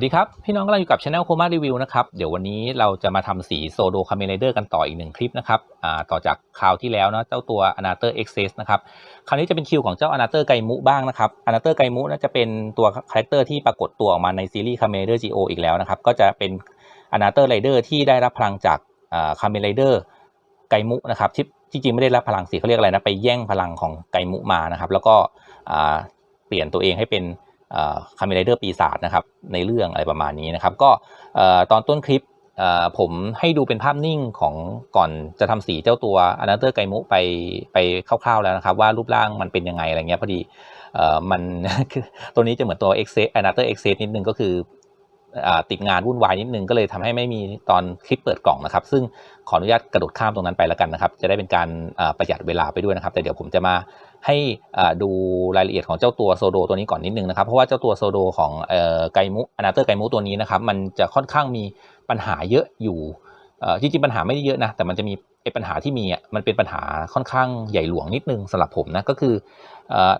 สวัสดีครับ พี่น้องกำลังอยู่กับช anel โคมารีวิวนะครับ เดี๋ยววันนี้เราจะมาทำสีโซโดคาเมเลเดอร์กันต่ออีกหนึ่งคลิปนะครับต่อจากคราวที่แล้วเนาะเจ้าตัว a n a t o r Excess นะครับ คราวนี้จะเป็นคิวของเจ้า a n a t o r ไกมุบ้างนะครับ a n a t o r ไกมุน่าจะเป็นตัวคาแรคเตอร์ที่ปรากฏตัวออกมาในซีรีส์คาเมเลเดอร์ GO อีกแล้วนะครับ ก็จะเป็น a n a t o r Rider ที่ได้รับพลังจากคาเมเลเดอร์ไกมุนะครับที่จริงไม่ได้รับพลังสีเขาเรียกอะไรนะไปแย่งพลังของไกมุมานะครับ แล้วก็เปลี่ยนตัวเองให้เป็น คาเมเลเดอร์ปีศาจนะครับในเรื่องอะไรประมาณนี้นะครับ ก็ตอนต้นคลิปผมให้ดูเป็นภาพนิ่งของก่อนจะทำสีเจ้าตัวอนาเตอร์ไกมุไปไปคร่าวๆแล้วนะครับ ว่ารูปร่างมันเป็นยังไงอะไรเงี้ยพอดีมันตัวนี้จะเหมือนตัว Excess a n a t o r Excess นิดนึงก็คือ ติดงานวุ่นวายนิดนึงก็เลยทำให้ไม่มีตอนคลิปเปิดกล่องนะครับ ซึ่งขออนุญาตกระโดดข้ามตรงนั้นไปแล้วกันนะครับ จะได้เป็นการประหยัดเวลาไปด้วยนะครับ แต่เดี๋ยวผมจะมาให้ดูรายละเอียดของเจ้าตัวโซโดตัวนี้ก่อนนิดนึงนะครับ เพราะว่าเจ้าตัวโซโดของไกมุอนาเตอร์ไกมุตัวนี้นะครับ มันจะค่อนข้างมีปัญหาเยอะอยู่จริงๆปัญหาไม่ได้เยอะนะแต่มันจะมีไอ้ปัญหาที่มีอะมันเป็นปัญหาค่อนข้างใหญ่หลวงนิดนึงสำหรับผมนะก็คืออ่อ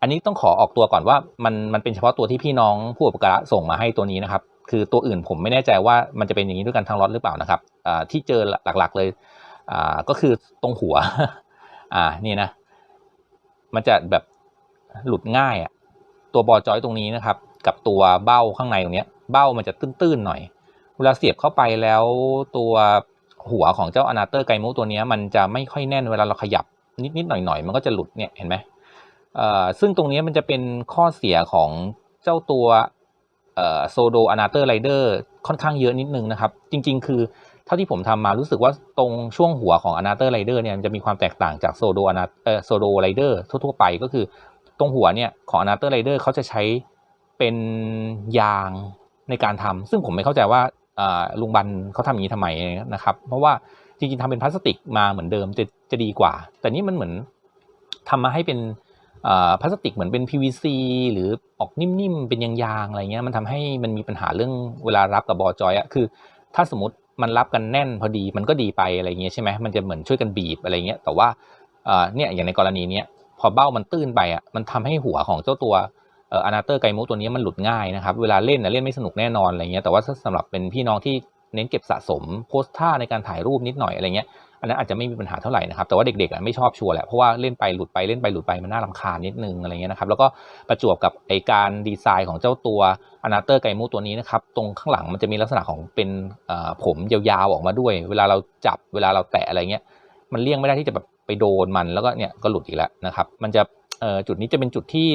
อันนี้ต้องขอออกตัวก่อนว่ามันมันเป็นเฉพาะตัวที่พี่น้องผู้อุปการะส่งมาให้ตัวนี้นะครับ คือตัวอื่นผมไม่แน่ใจว่ามันจะเป็นอย่างนี้ด้วยกันทั้งล็อตหรือเปล่านะครับที่เจอหลักๆเลยก็คือตรงหัวอ่านี่นะ มันจะแบบหลุดง่ายอะตัวบอจอยตรงนี้นะครับ กับตัวเบ้าข้างในตรงเนี้ยเบ้ามันจะตื้นๆหน่อย เวลาเสียบเข้าไปแล้วตัวหัวของเจ้าอนาเตอร์ไกมุตัวนี้มันจะไม่ค่อยแน่นเวลาเราขยับนิดๆหน่อยๆ มันก็จะหลุดเนี่ยเห็นไหมซึ่งตรงนี้มันจะเป็นข้อเสียของเจ้าตัว โซโดอนาเตอร์ไรเดอร์ค่อนข้างเยอะนิดนึงนะครับ จริง ๆ คือเท่าที่ผมทำมารู้สึกว่าตรงช่วงหัวของอนาเตอร์ไรเดอร์เนี่ยจะมีความแตกต่างจากโซโดอนาเออโซโดไรเดอร์ทั่วๆไปก็คือ ตรงหัวเนี่ยของอนาเตอร์ไรเดอร์เขาจะใช้เป็นยางในการทำซึ่งผมไม่เข้าใจว่าลุงบันเขาทำอย่างนี้ทำไมนะครับ เพราะว่าจริงๆทำเป็นพลาสติกมาเหมือนเดิมจะจะดีกว่า แต่นี่มันเหมือนทำมาให้เป็น พลาสติกเหมือนเป็น PVC หรือออกนิ่มๆ เป็นยางๆ อะไรเงี้ย มันทำให้มันมีปัญหาเรื่องเวลารับกับบอจอยอะคือ ถ้าสมมติมันรับกันแน่นพอดีมันก็ดีไปอะไรเงี้ยใช่ไหมมันจะเหมือนช่วยกันบีบอะไรเงี้ย แต่ว่าเนี่ยอย่างในกรณีเนี้ยพอเบ้ามันตื้นไปอะมันทำให้หัวของเจ้าตัวอนาเตอร์ไกมุตัวนี้มันหลุดง่ายนะครับ เวลาเล่นนะเล่นไม่สนุกแน่นอนอะไรเงี้ย แต่ว่าถ้าสำหรับเป็นพี่น้องที่เน้นเก็บสะสมโพสท่าในการถ่ายรูปนิดหน่อยอะไรเงี้ย อันนั้นอาจจะไม่มีปัญหาเท่าไหร่นะครับแต่ว่าเด็กๆไม่ชอบชัวร์แหละเพราะว่าเล่นไปหลุดไปเล่นไปหลุดไปมันน่ารำคาญนิดนึงอะไรเงี้ยนะครับแล้วก็ประจวบกับไอการดีไซน์ของเจ้าตัวอนาเตอร์ไกมุตัวนี้นะครับตรงข้างหลังมันจะมีลักษณะของเป็นผมยาวๆออกมาด้วย เวลาเราจับเวลาเราแตะอะไรเงี้ยมันเลี่ยงไม่ได้ที่จะแบบไปโดนมันแล้วก็เนี่ยก็หลุดอีกแล้วนะครับมันจะจุดนี้จะเป็นจุดที่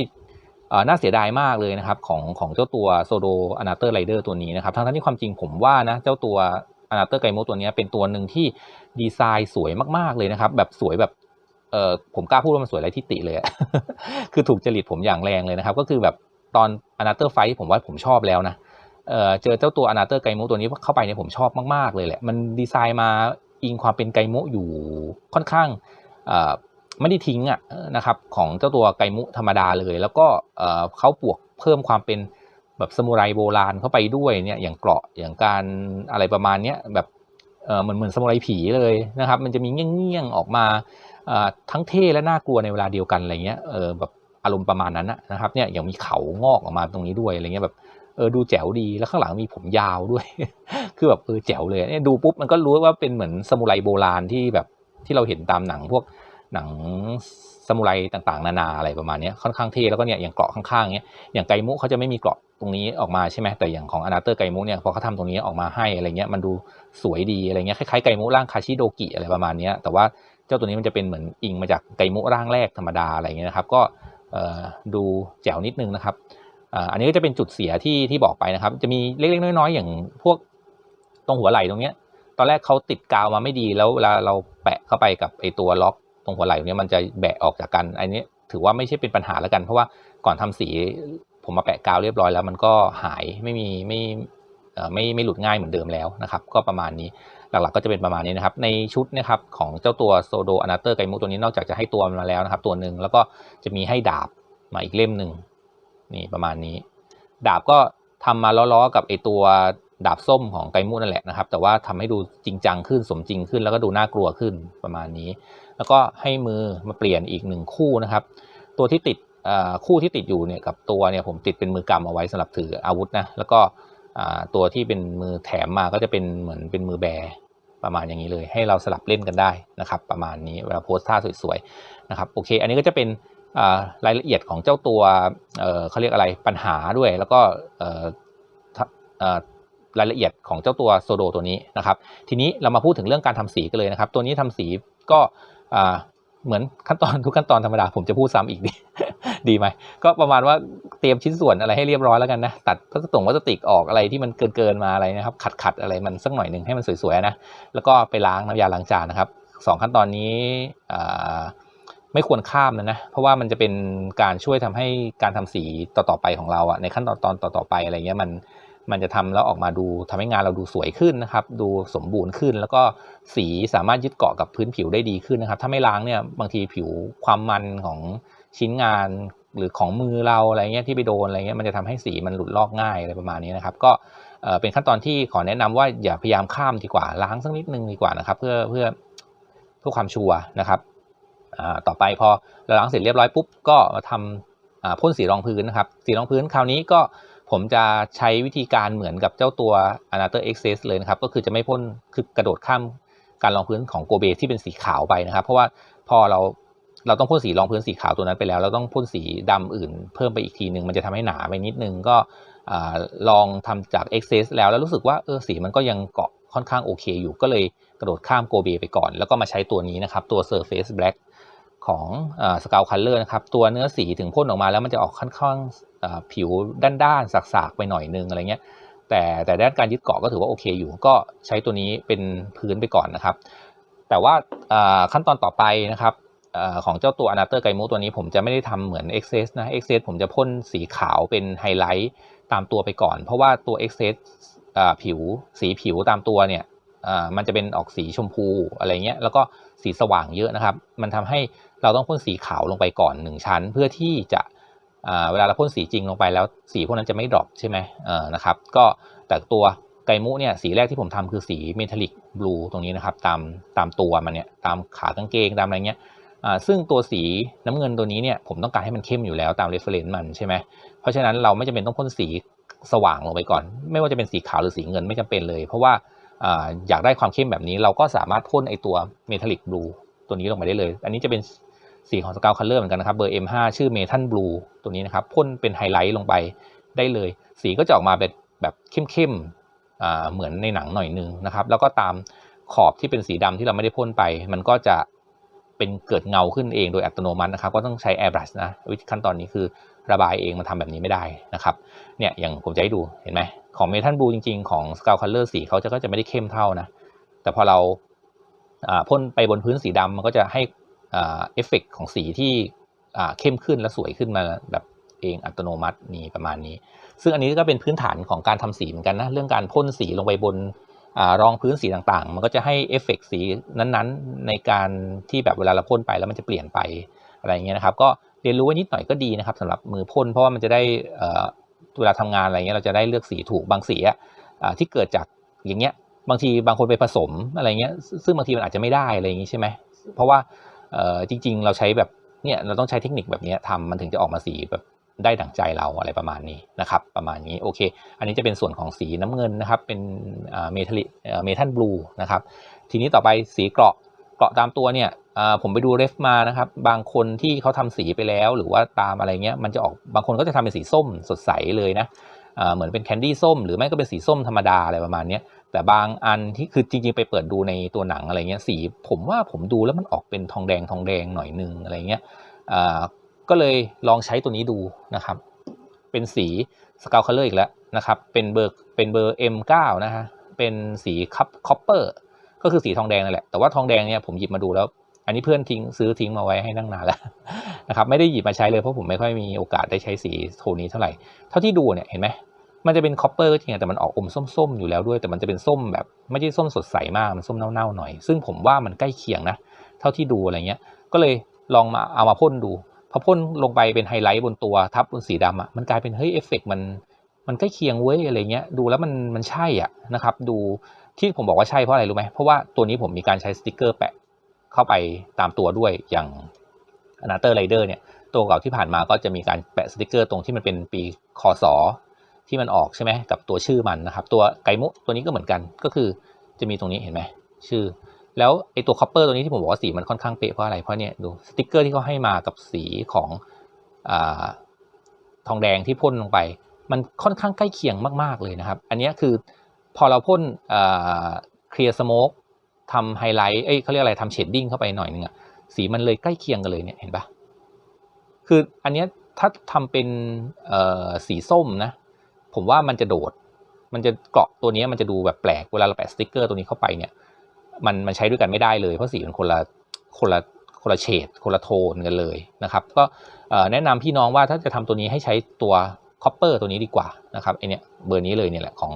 น่าเสียดายมากเลยนะครับของของเจ้าตัวโซโดอนาเตอร์ไรเดอร์ตัวนี้นะครับทั้งที่ความจริงผมว่านะเจ้าตัวอนาเตอร์ไกโมตัวนี้เป็นตัวหนึ่งที่ ดีไซน์สวยมากๆเลยนะครับ แบบสวยแบบเออผมกล้าพูดว่ามันสวยไรที่ติเลย คือถูกจริตผมอย่างแรงเลยนะครับ ก็คือแบบตอนอนาเตอร์ไฟผมว่าผมชอบแล้วนะเออเจอเจ้าตัวอนาเตอร์ไกโมตัวนี้เข้าไปเนี่ยผมชอบมากๆเลยแหละ มันดีไซน์มาอิงความเป็นไกโมอยู่ค่อนข้างเออไม่ได้ทิ้งอะนะครับของเจ้าตัวไกมุธรรมดาเลย แล้วก็เออเขาบวกเพิ่มความเป็นแบบสมุไรโบราณเข้าไปด้วยเนี่ยอย่างเกราะอย่างการอะไรประมาณเนี้ยแบบ เออเหมือนเหมือนสมุไรผีเลยนะครับ มันจะมีเงี้ยงๆออกมาทั้งเท่และน่ากลัวในเวลาเดียวกันอะไรเงี้ยเออแบบอารมณ์ประมาณนั้นนะครับเนี่ยอย่างมีเขางอกออกมาตรงนี้ด้วยอะไรเงี้ยแบบเออดูแจ๋วดีแล้วข้างหลังมีผมยาวด้วย คือแบบเออแจ๋วเลยเนี่ยดูปุ๊บมันก็รู้ว่าเป็นเหมือนสมุไรโบราณที่แบบที่เราเห็นตามหนังพวกหนังซามูไรต่างๆ นานาอะไรประมาณนี้ค่อนข้างเท่แล้วก็เนี่ยอย่างเกราะข้างๆเนี้ยอย่างไกมุเขาจะไม่มีเกราะ ตรงนี้ออกมาใช่ไหมแต่อย่างของอนาเตอร์ไกมุเนี่ยพอเขาทำตรงนี้ออกมาให้อะไรเงี้ยมันดูสวยดีอะไรเงี้ยคล้ายๆไกมุร่างคาชิโดกิอะไรประมาณนี้แต่ว่าเจ้าตัวนี้มันจะเป็นเหมือนอิงมาจากไกมุร่างแรกธรรมดาอะไรเงี้ยนะครับก็ดูแจ๋วนิดนึงนะครับอันนี้ก็จะเป็นจุดเสียที่ที่บอกไปนะครับ จะมีเล็กๆน้อยๆอย่างพวกตรงหัวไหล่ตรงเนี้ยตอนแรกเขาติดกาวมาไม่ดีแล้วเวลาเราแปะเข้าไปกับไอตัวล็อก ตรงหัวไหล่เนี่ยมันจะแบะออกจากกันอันนี้ถือว่าไม่ใช่เป็นปัญหาแล้วกัน เพราะว่าก่อนทำสี ผมมาแปะกาวเรียบร้อยแล้วมันก็หายไม่มีไม่ไม่ไม่หลุดง่ายเหมือนเดิมแล้วนะครับ ก็ประมาณนี้หลักๆก็จะเป็นประมาณนี้นะครับ ในชุดนะครับของเจ้าตัวโซโดอนาเตอร์ไกมุตัวนี้นอกจากจะให้ตัวมาแล้วนะครับ ตัวหนึ่งแล้วก็จะมีให้ดาบมาอีกเล่มหนึ่งนี่ประมาณนี้ ดาบก็ทำมาล้อๆกับไอตัวดาบส้มของไกมูนั่นแหละนะครับ แต่ว่าทำให้ดูจริงจังขึ้นสมจริงขึ้น แล้วก็ดูน่ากลัวขึ้นประมาณนี้ แล้วก็ให้มือมาเปลี่ยนอีกหนึ่งคู่นะครับ ตัวที่ติด คู่ที่ติดอยู่เนี่ยกับตัวเนี่ยผมติดเป็นมือกำเอาไว้สำหรับถืออาวุธนะแล้วก็ตัวที่เป็นมือแถมมาก็จะเป็นเหมือนเป็นมือแบประมาณอย่างนี้เลย ให้เราสลับเล่นกันได้นะครับ ประมาณนี้เวลาโพสท่าสวยๆนะครับโอเค อันนี้ก็จะเป็นรายละเอียดของเจ้าตัวเเขาเรียกอะไรปัญหาด้วย แล้วก็รายละเอียดของเจ้าตัวโซโดตัวนี้นะครับ ทีนี้เรามาพูดถึงเรื่องการทำสีกันเลยนะครับ ตัวนี้ทำสีก็ เหมือนขั้นตอนทุกขั้นตอนธรรมดาผมจะพูดซ้ำอีกดีดีไหมก็ประมาณว่าเตรียมชิ้นส่วนอะไรให้เรียบร้อยแล้วกันนะตัดพลาสติกพลาสติกออกอะไรที่มันเกินเกินมาอะไรนะครับ ขัดขัดอะไรมันสักหน่อยหนึ่งให้มันสวยๆนะแล้วก็ไปล้างน้ำยาล้างจานนะครับสองขั้นตอนนี้ไม่ควรข้ามนะนะ เพราะว่ามันจะเป็นการช่วยทำให้การทำสีต่อๆไปของเราอะในขั้นตอนตอนต่อๆไปอะไรเงี้ยมัน มันจะทำแล้วออกมาดูทำให้งานเราดูสวยขึ้นนะครับ ดูสมบูรณ์ขึ้น แล้วก็สีสามารถยึดเกาะกับพื้นผิวได้ดีขึ้นนะครับ ถ้าไม่ล้างเนี่ยบางทีผิวความมันของชิ้นงานหรือของมือเราอะไรเงี้ยที่ไปโดนอะไรเงี้ยมันจะทำให้สีมันหลุดลอกง่ายอะไรประมาณนี้นะครับ ก็เป็นขั้นตอนที่ขอแนะนำว่าอย่าพยายามข้ามดีกว่าล้างสักนิดนึงดีกว่านะครับ เพื่อเพื่อเพื่อความชัวร์นะครับต่อไปพอเราล้างเสร็จเรียบร้อยปุ๊บก็มาทำพ่นสีรองพื้นนะครับ สีรองพื้นคราวนี้ก็ ผมจะใช้วิธีการเหมือนกับเจ้าตัว a n a t o r Access เลยนะครับ ก็คือจะไม่พ่นคือกระโดดข้ามการรองพื้นของโกเบที่เป็นสีขาวไปนะครับ เพราะว่าพอเราเราต้องพ่นสีรองพื้นสีขาวตัวนั้นไปแล้ว เราต้องพ่นสีดำอื่นเพิ่มไปอีกทีหนึ่งมันจะทำให้หนาไปนิดนึงก็อลองทำจาก Access แล้วแล้วรู้สึกว่าเออสีมันก็ยังเกาะค่อนข้างโอเคอยู่ก็เลยกระโดดข้ามโกเบไปก่อน แล้วก็มาใช้ตัวนี้นะครับ ตัว Surface Black ของสกาวคัลเลอร์นะครับ ตัวเนื้อสีถึงพ่นออกมาแล้วมันจะออกค่อนข้าง ผิวด้านๆสากๆไปหน่อยนึงอะไรเงี้ยแต่แต่ด้านการยึดเกาะก็ถือว่าโอเคอยู่ก็ใช้ตัวนี้เป็นพื้นไปก่อนนะครับ แต่ว่าขั้นตอนต่อไปนะครับของเจ้าตัว a n a t o r ไกมูตัวนี้ผมจะไม่ได้ทำเหมือน Access นะ Access ผมจะพ่นสีขาวเป็นไฮไลท์ตามตัวไปก่อน เพราะว่าตัว Access ผิวสีผิวตามตัวเนี่ยมันจะเป็นออกสีชมพูอะไรเงี้ยแล้วก็สีสว่างเยอะนะครับ มันทำให้เราต้องพ่นสีขาวลงไปก่อนหนึ่งชั้น เพื่อที่จะ เวลาเราพ่นสีจริงลงไปแล้วสีพวกนั้นจะไม่ดรอปใช่ไหมนะครับ ก็แต่ตัวไกมุเนี่ยสีแรกที่ผมทำคือสีเมทัลลิกบลูตรงนี้นะครับตามตามตัวมันเนี่ยตามขากางเกงตามอะไรเงี้ยซึ่งตัวสีน้ำเงินตัวนี้เนี่ยผมต้องการให้มันเข้มอยู่แล้วตามเรฟเฟรนซ์มันใช่ไหมเพราะฉะนั้นเราไม่จำเป็นต้องพ่นสีสว่างลงไปก่อน ไม่ว่าจะเป็นสีขาวหรือสีเงินไม่จำเป็นเลย เพราะว่าอ่าอยากได้ความเข้มแบบนี้เราก็สามารถพ่นไอตัวเมทัลลิกบลูตัวนี้ลงไปได้เลย อันนี้จะเป็น สีของสกาวคัลเลอร์เหมือนกันนะครับเบอร์ M5 ชื่อเมทัลบลูตัวนี้นะครับพ่นเป็นไฮไลท์ลงไปได้เลย สีก็จะออกมาเป็นแบบเข้มๆเหมือนในหนังหน่อยนึงนะครับ แล้วก็ตามขอบที่เป็นสีดำที่เราไม่ได้พ่นไป มันก็จะเป็นเกิดเงาขึ้นเองโดยอัตโนมัตินะครับ ก็ต้องใช้ airbrush นะวิธีขั้นตอนนี้คือระบายเองมันทำแบบนี้ไม่ได้นะครับเนี่ยอย่างผมจะให้ดูเห็นไหมของเมทัลบลูจริง ๆ ของ Skull Color สีเขาจะก็จะไม่ได้เข้มเท่านะแต่พอเราพ่นไปบนพื้นสีดำมันก็จะให้ เอฟเฟกของสีที่เข้มขึ้นและสวยขึ้นมาแบบเองอัตโนมัตินี่ประมาณนี้ ซึ่งอันนี้ก็เป็นพื้นฐานของการทำสีเหมือนกันนะ เรื่องการพ่นสีลงไปบนอรองพื้นสีต่างๆ มันก็จะให้เอฟเฟกสีนั้นๆ ในการที่แบบเวลาเราพ่นไปแล้วมันจะเปลี่ยนไปอะไรอย่างเงี้ยนะครับ ก็เรียนรู้ไว้นิดหน่อยก็ดีนะครับสำหรับมือพ่นเพราะว่ามันจะได้เวลาทำงานอะไรเงี้ยเราจะได้เลือกสีถูกบางสีที่เกิดจากอย่างเงี้ยบางทีบางคนไปผสมอะไรเงี้ยซึ่งบางทีมันอาจจะไม่ได้อะไรอย่างงี้ใช่ไหมเพราะว่า จริง ๆ เราใช้แบบเนี่ยเราต้องใช้เทคนิคแบบนี้ทำมันถึงจะออกมาสีแบบได้ดั่งใจเราอะไรประมาณนี้นะครับ ประมาณนี้โอเค อันนี้จะเป็นส่วนของสีน้ำเงินนะครับ เป็นเมทัลเมทัลบลูนะครับ ทีนี้ต่อไปสีเกราะเกราะตามตัวเนี่ยผมไปดูเรฟมานะครับ บางคนที่เขาทำสีไปแล้ว หรือว่าตามอะไรเงี้ยมันจะออกบางคนก็จะทำเป็นสีส้มสดใสเลยนะเหมือนเป็นแคนดี้ส้ม หรือไม่ก็เป็นสีส้มธรรมดาอะไรประมาณนี้ แต่บางอันที่คือจริงๆ ไปเปิดดูในตัวหนังอะไรเงี้ยสีผมว่าผมดูแล้วมันออกเป็นทองแดงทองแดงหน่อยนึงอะไรเงี้ยอ่าก็เลยลองใช้ตัวนี้ดูนะครับ เป็นสีสกาวคัลเลอร์อีกแล้วนะครับ เป็นเบอร์เป็นเบอร์ M9 นะฮะเป็นสีคัพคอปเปอร์ก็คือสีทองแดงนั่นแหละแต่ว่าทองแดงเนี่ยผมหยิบมาดูแล้ว อันนี้เพื่อนทิ้งซื้อทิ้งมาไว้ให้นั่งนานแล้วนะครับไม่ได้หยิบมาใช้เลยเพราะผมไม่ค่อยมีโอกาสได้ใช้สีโทนนี้เท่าไหร่เท่าที่ดูเนี่ยเห็นไหม มันจะเป็นคอปเปอร์ก็จริงแต่มันออกอมส้มๆอยู่แล้วด้วย แต่มันจะเป็นส้มแบบไม่ใช่ส้มสดใสมากมันส้มเน่าๆหน่อย ซึ่งผมว่ามันใกล้เคียงนะ เท่าที่ดูอะไรเงี้ย ก็เลยลองมาเอามาพ่นดูพอพ่นลงไปเป็นไฮไลท์บนตัวทับบนสีดำอะมันกลายเป็นเฮ้ยเอฟเฟกมันมันใกล้เคียงเว้ยอะไรเงี้ยดูแล้วมันมันใช่อะนะครับ ดูที่ผมบอกว่าใช่เพราะอะไรรู้ไหมเพราะว่าตัวนี้ผมมีการใช้สติกเกอร์แปะเข้าไปตามตัวด้วยอย่างอนาเตอร์ไรเดอร์เนี่ยตัวเก่าที่ผ่านมาก็จะมีการแปะสติกเกอร์ตรงที่มันเป็นปีคศ ที่มันออกใช่ไหมกับตัวชื่อมันนะครับ ตัวไกมุตัวนี้ก็เหมือนกันก็คือจะมีตรงนี้เห็นไหมชื่อ แล้วไอตัวคอปเปอร์ตัวนี้ที่ผมบอกว่าสีมันค่อนข้างเป๊ะเพราะอะไรเพราะเนี่ยดูสติกเกอร์ที่เขาให้มากับสีของอทองแดงที่พ่นลงไป มันค่อนข้างใกล้เคียงมาก ๆเลยนะครับ อันนี้คือพอเราพ่นเคลียร์สโมกทำไฮไลท์เอ้ยเขาเรียกอะไรทำเชดดิ้งเข้าไปหน่อยนึงอะสีมันเลยใกล้เคียงกันเลยเนี่ยเห็นปะคืออันเนี้ยถ้าทำเป็นสีส้มนะ ผมว่ามันจะโดด มันจะเกาะตัวนี้มันจะดูแบบแปลก เวลาเราแปะสติกเกอร์ตัวนี้เข้าไปเนี่ย มันมันใช้ด้วยกันไม่ได้เลย เพราะสีมันคนละคนละคนละเฉดคนละโทนกันเลยนะครับ ก็แนะนำพี่น้องว่าถ้าจะทำตัวนี้ให้ใช้ตัวคอปเปอร์ตัวนี้ดีกว่านะครับไอเนี้ยเบอร์นี้เลยเนี่ยแหละของ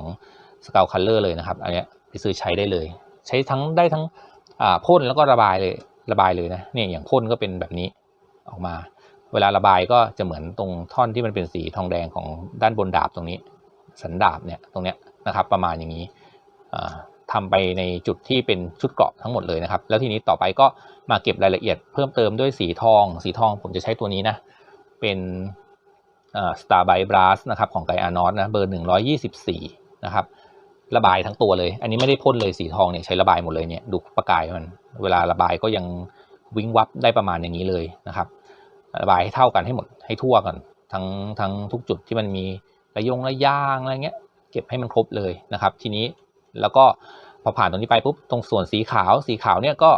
สกาวคัลเลอร์เลยนะครับ อันเนี้ยไปซื้อใช้ได้เลย ใช้ทั้งได้ทั้งพ่นแล้วก็ระบายเลยระบายเลยนะเนี่ยอย่างพ่นก็เป็นแบบนี้ออกมา เวลาระบายก็จะเหมือนตรงท่อนที่มันเป็นสีทองแดงของด้านบนดาบตรงนี้ สันดาบเนี่ยตรงเนี้ยนะครับประมาณอย่างนี้ทำไปในจุดที่เป็นชุดเกราะทั้งหมดเลยนะครับ แล้วทีนี้ต่อไปก็มาเก็บรายละเอียดเพิ่มเติมด้วยสีทอง สีทองผมจะใช้ตัวนี้นะเป็นสตาร์ไบบรัสนะครับของไกอานอสนะเบอร์ 124 นะครับ ระบายทั้งตัวเลย อันนี้ไม่ได้พ่นเลยสีทองเนี่ยใช้ระบายหมดเลยเนี่ยดูประกายมัน เวลาระบายก็ยังวิงวับได้ประมาณอย่างนี้เลยนะครับ ระบายให้เท่ากันให้หมดให้ทั่วกันทั้งทั้งทุกจุดที่มันมีระยงระยางอะไรเงี้ยเก็บให้มันครบเลยนะครับ ทีนี้แล้วก็พอผ่านตรงนี้ไปปุ๊บตรงส่วนสีขาวสีขาวเนี่ยก็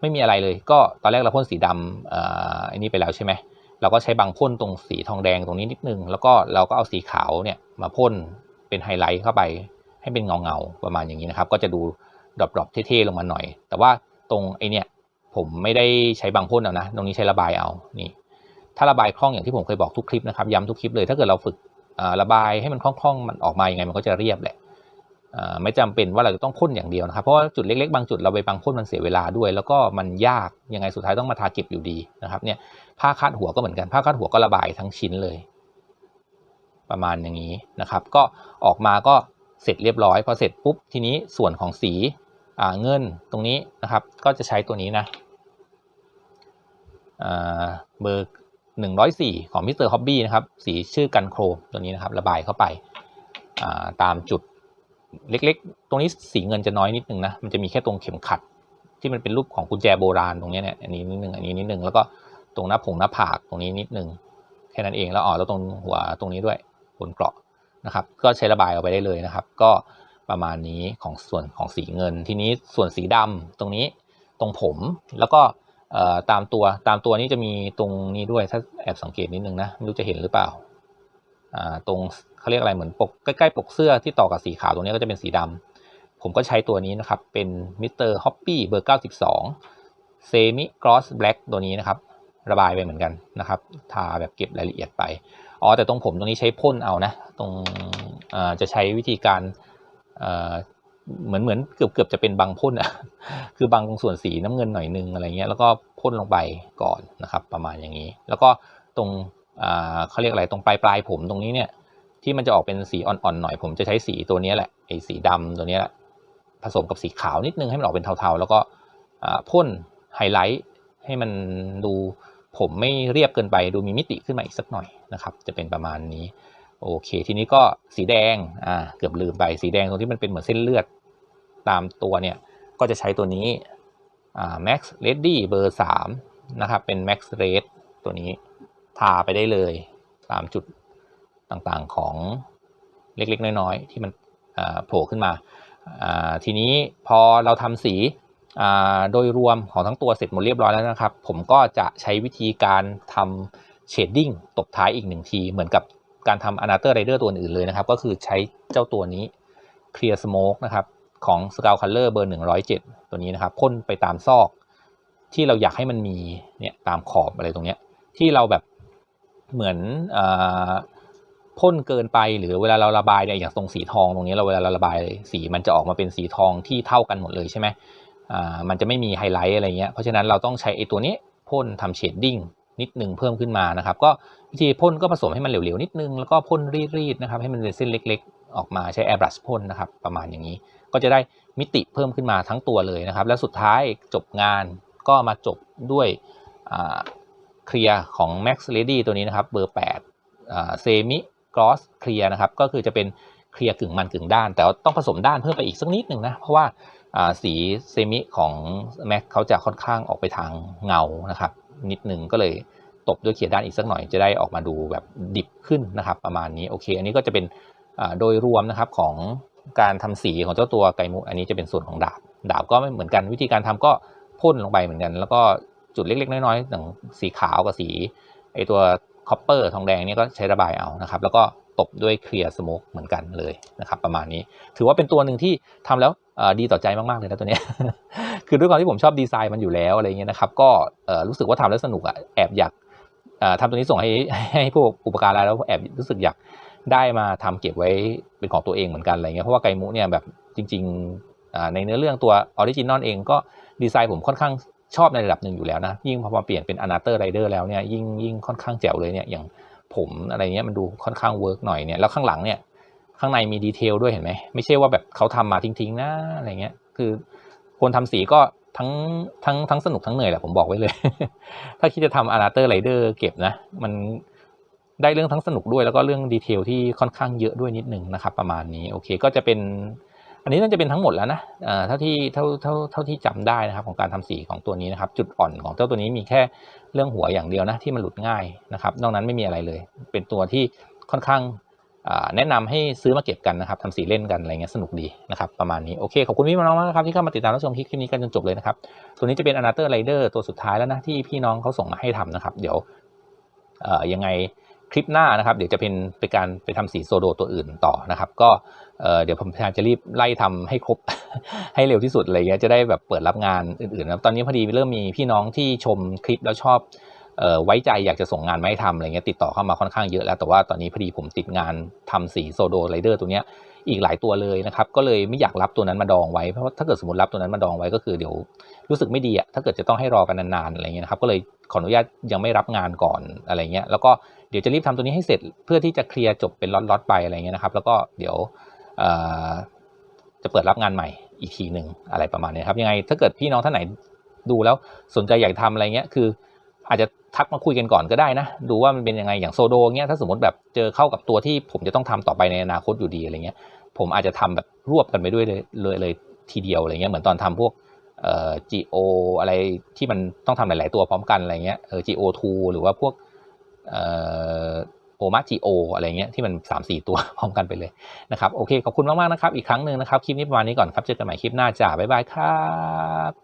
ไม่มีอะไรเลย ก็ตอนแรกเราพ่นสีดำอ่าอันนี้ไปแล้วใช่ไหมเราก็ใช้บางพ่นตรงสีทองแดงตรงนี้นิดนึง แล้วก็เราก็เอาสีขาวเนี่ยมาพ่นเป็นไฮไลท์เข้าไปให้เป็นเงาเงาประมาณอย่างนี้นะครับ ก็จะดูดรอปๆเท่ๆลงมาหน่อย แต่ว่าตรงไอเนี่ยผมไม่ได้ใช้บางพ่นเอานะ ตรงนี้ใช้ระบายเอานี่ ถ้าระบายคล่องอย่างที่ผมเคยบอกทุกคลิปนะครับย้ำทุกคลิปเลยถ้าเกิดเราฝึกระบายให้มันคล่องๆมันออกมายังไงมันก็จะเรียบแหละไม่จำเป็นว่าเราจะต้องพ่นอย่างเดียวนะครับ เพราะว่าจุดเล็กๆบางจุดเราไปบางพ่นมันเสียเวลาด้วย แล้วก็มันยากยังไงสุดท้ายต้องมาทาเก็บอยู่ดีนะครับเนี่ยผ้าคาดหัวก็เหมือนกันผ้าคาดหัวก็ระบายทั้งชิ้นเลย ประมาณอย่างนี้นะครับ ก็ออกมาก็เสร็จเรียบร้อยพอเสร็จปุ๊บทีนี้ส่วนของสีเงินตรงนี้นะครับ ก็จะใช้ตัวนี้นะเบอร์ หนึ่งร้อยสี่ของมิสเตอร์ฮอบบี้นะครับ สีชื่อกันโครมตัวนี้นะครับ ระบายเข้าไปตามจุดเล็กๆ ตรงนี้สีเงินจะน้อยนิดนึงนะ มันจะมีแค่ตรงเข็มขัด ที่มันเป็นรูปของกุญแจโบราณตรงนี้เนี่ย อันนี้นิดนึง อันนี้นิดนึง แล้วก็ตรงหน้าผงหน้าผากตรงนี้นิดนึง แค่นั้นเอง แล้วอ๋อแล้วตรงหัวตรงนี้ด้วยบนเกราะนะครับ ก็ใช้ระบายออกไปได้เลยนะครับ ก็ประมาณนี้ของส่วนของสีเงิน ทีนี้ส่วนสีดำตรงนี้ตรงผมแล้วก็ ตามตัวตามตัวนี้จะมีตรงนี้ด้วยถ้าแอบสังเกตนิดนึงนะไม่รู้จะเห็นหรือเปล่าตรงเขาเรียกอะไรเหมือนปกใกล้ๆปกเสื้อที่ต่อกับสีขาวตรงนี้ก็จะเป็นสีดำผมก็ใช้ตัวนี้นะครับ เป็นมิสเตอร์ฮอปปี้เบอร์ 92 เซมิกรอสแบล็กตัวนี้นะครับ ระบายไปเหมือนกันนะครับ ทาแบบเก็บรายละเอียดไป อ๋อ แต่ตรงผมตรงนี้ใช้พ่นเอานะ ตรงจะใช้วิธีการ เหมือนเหมือนเกือบเกือบจะเป็นบางพ่นอะ คือบางตรงส่วนสีน้ำเงินหน่อยนึงอะไรเงี้ย แล้วก็พ่นลงไปก่อนนะครับ ประมาณอย่างนี้ แล้วก็ตรงเขาเรียกอะไรตรงปลายปลายผมตรงนี้เนี่ย ที่มันจะออกเป็นสีอ่อนๆหน่อยผมจะใช้สีตัวนี้แหละไอ้สีดำตัวนี้แหละผสมกับสีขาวนิดนึงให้มันออกเป็นเทาๆ แล้วก็พ่นไฮไลท์ให้มันดูผมไม่เรียบเกินไปดูมีมิติขึ้นมาอีกสักหน่อยนะครับ จะเป็นประมาณนี้ โอเค ทีนี้ก็สีแดงอ่าเกือบลืมไปสีแดงตรงที่มันเป็นเหมือนเส้นเลือดตามตัวเนี่ย ก็จะใช้ตัวนี้อ่า Max Ready เบอร์3นะครับ เป็น Max Red ตัวนี้ทาไปได้เลยตามจุดต่างๆของเล็กๆ น้อยๆ ที่มันโผล่ขึ้นมา ทีนี้พอเราทำสีโดยรวมของทั้งตัวเสร็จหมดเรียบร้อยแล้วนะครับ ผมก็จะใช้วิธีการทำเชดดิ้งตบท้ายอีกหนึ่งทีเหมือนกับ การทำอนาเตอร์ไรเดอร์ตัวอื่นเลยนะครับ ก็คือใช้เจ้าตัวนี้ Clear Smoke นะครับของ s c a l Color เบอร์ 107 ตัวนี้นะครับพ่นไปตามซอก ที่เราอยากให้มันมีเนี่ยตามขอบอะไรตรงเนี้ยที่เราแบบเหมือนพ่นเกินไปหรือเวลาเราระบายเนี่ยอย่างตรงสีทองตรงนี้เราเวลาเราระบายสีมันจะออกมาเป็นสีทองที่เท่ากันหมดเลยใช่ไหมอ่ามันจะไม่มีไฮไลท์อะไรเงี้ยเพราะฉะนั้นเราต้องใช้ไอ้ตัวนี้พ่นทำเชดดิ้ง นิดหนึ่งเพิ่มขึ้นมานะครับ ก็วิธีพ่นก็ผสมให้มันเหลวๆนิดนึงแล้วก็พ่นรีดๆนะครับให้มันเป็นเส้นเล็ก ๆ ออกมาใช้แอร์บรัชพ่นนะครับประมาณอย่างนี้ ก็จะได้มิติเพิ่มขึ้นมาทั้งตัวเลยนะครับ แล้วสุดท้ายจบงานก็มาจบด้วยเคลียร์ของ Max Ready ตัวนี้นะครับเบอร์8เซมิ gloss clear นะครับก็คือจะเป็นเคลียร์กึ่งมันกึ่งด้าน แต่ต้องผสมด้านเพิ่มไปอีกสักนิดหนึ่งนะ เพราะว่าอ่าสีเซมิของ Mac เขาจะค่อนข้างออกไปทางเงานะครับ นิดหนึ่งก็เลยตบด้วยเขียด้านอีกสักหน่อยจะได้ออกมาดูแบบดิบขึ้นนะครับ ประมาณนี้โอเค อันนี้ก็จะเป็นโดยรวมนะครับของการทำสีของเจ้าตัวไก่มุอันนี้จะเป็นส่วนของดาบ ดาบก็ไม่เหมือนกันวิธีการทำก็พ่นลงไปเหมือนกัน แล้วก็จุดเล็กๆ น้อยๆอย่างสีขาวกับสีไอตัว คอปเปอร์ทองแดงเนี่ยก็ใช้ระบายเอานะครับ แล้วก็ตบด้วยเคลียร์สโมกเหมือนกันเลยนะครับ ประมาณนี้ ถือว่าเป็นตัวหนึ่งที่ทำแล้วดีต่อใจมาก ๆ เลยนะตัวนี้ คือด้วยความที่ผมชอบดีไซน์มันอยู่แล้วอะไรเงี้ยนะครับ ก็รู้สึกว่าทำแล้วสนุกอะแอบอยากเอ่อทำตัวนี้ส่งให้ให้พวกอุปการะแล้วแอบรู้สึกอยากได้มาทำเก็บไว้เป็นของตัวเองเหมือนกันอะไรเงี้ย เพราะว่าไกมุเนี่ยแบบจริง ๆ ในเนื้อเรื่องตัวออริจินอลเองก็ดีไซน์ผมค่อนข้าง ชอบในระดับหนึ่งอยู่แล้วนะ ยิ่งพอมาเปลี่ยนเป็นอนาเตอร์ไรเดอร์แล้วเนี่ยยิ่งยิ่งค่อนข้างแจ๋วเลยเนี่ยอย่างผมอะไรเงี้ยมันดูค่อนข้างเวิร์กหน่อยเนี่ยแล้วข้างหลังเนี่ยข้างในมีดีเทลด้วยเห็นไหมไม่ใช่ว่าแบบเขาทำมาทิ้งๆนะอะไรเงี้ยคือคนทำสีก็ทั้งทั้งทั้งสนุกทั้งเหนื่อยแหละผมบอกไว้เลย ถ้าคิดจะทำอาราเตอร์ไรเดอร์เก็บนะ มันได้เรื่องทั้งสนุกด้วยแล้วก็เรื่องดีเทลที่ค่อนข้างเยอะด้วยนิดนึงนะครับ ประมาณนี้โอเค ก็จะเป็น อันนี้น่าจะเป็นทั้งหมดแล้วนะเท่าที่เท่าเท่าเท่าที่จำได้นะครับของการทำสีของตัวนี้นะครับ จุดอ่อนของเจ้าตัวนี้มีแค่เรื่องหัวอย่างเดียวนะที่มันหลุดง่ายนะครับ นอกนั้นไม่มีอะไรเลย เป็นตัวที่ค่อนข้างแนะนำให้ซื้อมาเก็บกันนะครับทำสีเล่นกันอะไรเงี้ยสนุกดีนะครับประมาณนี้โอเคขอบคุณพี่น้องมากครับที่เข้ามาติดตามรับชมคลิปนี้กันจนจบเลยนะครับตัวนี้จะเป็น Another Rider ตัวสุดท้ายแล้วนะที่พี่น้องเขาส่งมาให้ทำนะครับ เดี๋ยวยังไง คลิปหน้านะครับ เดี๋ยวจะเป็นเป็นการไปทำสีโซโดตัวอื่นต่อนะครับ ก็เเดี๋ยวผมพยายามจะรีบไล่ทำให้ครบให้เร็วที่สุดอะไรเงี้ยจะได้แบบเปิดรับงานอื่นๆนะครับตอนนี้พอดีเริ่มมีพี่น้องที่ชมคลิปแล้วชอบออไว้ใจอยากจะส่งงานมาให้ทำอะไรเงี้ยติดต่อเข้ามาค่อนข้างเยอะแล้วแต่ว่าตอนนี้พอดีผมติดงานทำสีโซโดไรเดอร์ตัวเนี้ยอีกหลายตัวเลยนะครับ ก็เลยไม่อยากรับตัวนั้นมาดองไว้เพราะถ้าเกิดสมมติรับตัวนั้นมาดองไว้ก็คือเดี๋ยวรู้สึกไม่ดีอะถ้าเกิดจะต้องให้รอกันนานๆอะไรเงี้ยนะครับก็เลย ขออนุญาตยังไม่รับงานก่อนอะไรเงี้ยแล้วก็เดี๋ยวจะรีบทำตัวนี้ให้เสร็จเพื่อที่จะเคลียร์จบเป็นล็อตๆไปอะไรเงี้ยนะครับ แล้วก็เดี๋ยวจะเปิดรับงานใหม่อีกทีหนึ่งอะไรประมาณนี้ครับยังไงถ้าเกิดพี่น้องท่านไหนดูแล้วสนใจอยากทำอะไรเงี้ยคืออาจจะทักมาคุยกันก่อนก็ได้นะ ดูว่ามันเป็นยังไงอย่างโซโดเงี้ยถ้าสมมติแบบเจอเข้ากับตัวที่ผมจะต้องทำต่อไปในอนาคตอยู่ดีอะไรเงี้ยผมอาจจะทำแบบรวบกันไปด้วยเลยเลยเลยทีเดียวอะไรเงี้ยเหมือนตอนทำพวก เอ่อ GO อะไรที่มันต้องทำหลาย ๆ ตัวพร้อมกันอะไรเงี้ยเออ GO2 หรือว่าพวกเอ่อโอมา GO อะไรเงี้ยที่มัน 3-4 ตัวพร้อมกันไปเลยนะครับโอเคขอบคุณมาก ๆ นะครับ อีกครั้งหนึ่งนะครับ คลิปนี้ประมาณนี้ก่อนครับ เจอกันใหม่คลิปหน้าจ้าบ๊ายบายครับ